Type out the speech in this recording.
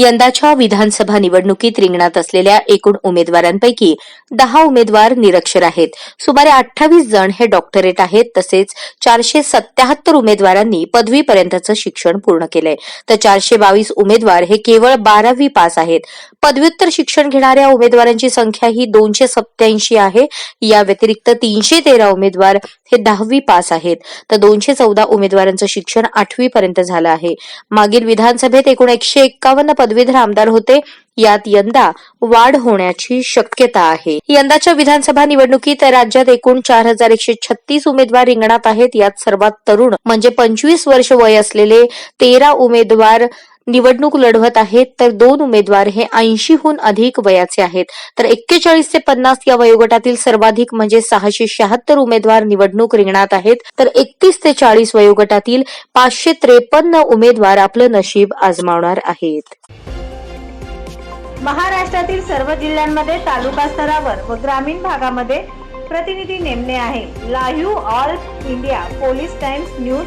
यंदाच्या विधानसभा निवडणुकीत रिंगणात असलेल्या एकूण उमेदवारांपैकी दहा उमेदवार निरक्षर आहेत. सुमारे अठ्ठावीस जण हे डॉक्टरेट आहेत. तसेच चारशे सत्याहत्तर उमेदवारांनी पदवीपर्यंतचं शिक्षण पूर्ण केलंय. तर चारशे बावीस उमेदवार हे केवळ बारावी पास आहेत. पदव्युत्तर शिक्षण घेणाऱ्या उमेदवारांची संख्या ही दोनशे सत्याऐंशी आहे. या व्यतिरिक्त तीनशे तेरा उमेदवार हे दहावी पास आहेत. तर दोनशे चौदा उमेदवारांचं शिक्षण आठवी पर्यंत झालं आहे. मागील विधानसभेत एकूण एकशे एक्कावन्न पदवीधर आमदार होते. यात यंदा वाढ होण्याची शक्यता आहे. यंदाच्या विधानसभा निवडणुकीत राज्यात एकूण चार हजार एकशे छत्तीस उमेदवार रिंगणात आहेत. यात सर्वात तरुण म्हणजे पंचवीस वर्ष वय असलेले तेरा उमेदवार निवडणूक लढवत आहेत तर दोन उमेदवार हे ऐंशीहून अधिक वयाचे आहेत. तर एक्केचाळीस ते पन्नास या वयोगटातील सर्वाधिक म्हणजे सहाशे शहात्तर उमेदवार निवडणूक रिंगणात आहेत. तर एकतीस ते चाळीस वयोगटातील पाचशे त्रेपन्न उमेदवार आपलं नशीब आजमावणार आहेत. महाराष्ट्रातील सर्व जिल्ह्यांमध्ये तालुका स्तरावर व ग्रामीण भागामध्ये प्रतिनिधी नेमणे आहे. Live all India police times news